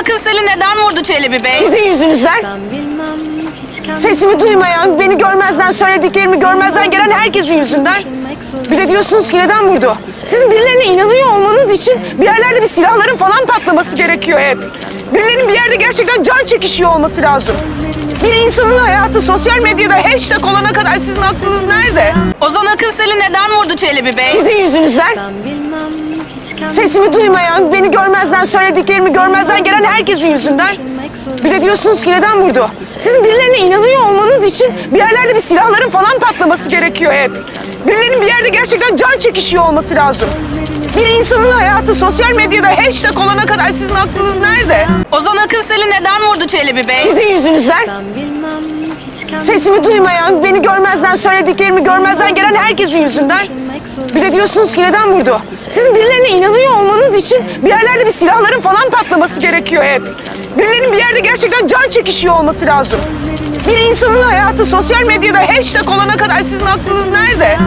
Akın Sel'i neden vurdu Çelebi Bey? Sizin yüzünüzden sesimi duymayan, beni görmezden söylediklerimi görmezden gelen herkesin yüzünden. Bir de diyorsunuz ki neden vurdu? Sizin birilerine inanıyor olmanız için bir yerlerde bir silahların falan patlaması gerekiyor hep. Birilerinin bir yerde gerçekten can çekişiyor olması lazım. Bir insanın hayatı sosyal medyada hashtag olana kadar sizin aklınız nerede? Ozan Akın Sel'i neden vurdu Çelebi Bey? Sizin yüzünüzden sesimi duymayan, beni görmezden söylediklerimi görmezden gelen herkesin yüzünden. Bir de diyorsunuz ki neden vurdu? Sizin birilerine inanıyor olmanız için bir yerlerde bir silahların falan patlaması gerekiyor hep. Birilerinin bir yerde gerçekten can çekişiyor olması lazım. Bir insanın hayatı sosyal medyada hashtag olana kadar sizin aklınız nerede? Ozan Akın Sel'i neden vurdu Çelebi Bey? Sizin yüzünüzden sesimi duymayan, beni görmezden söylediklerimi görmezden gelen herkesin yüzünden. Bir de diyorsunuz ki neden vurdu? Sizin birilerine inanıyor olmanız için bir yerlerde bir silahların falan patlaması gerekiyor hep. Birilerinin bir yerde gerçekten can çekişiyor olması lazım. Bir insanın hayatı sosyal medyada hashtag olana kadar sizin aklınız nerede?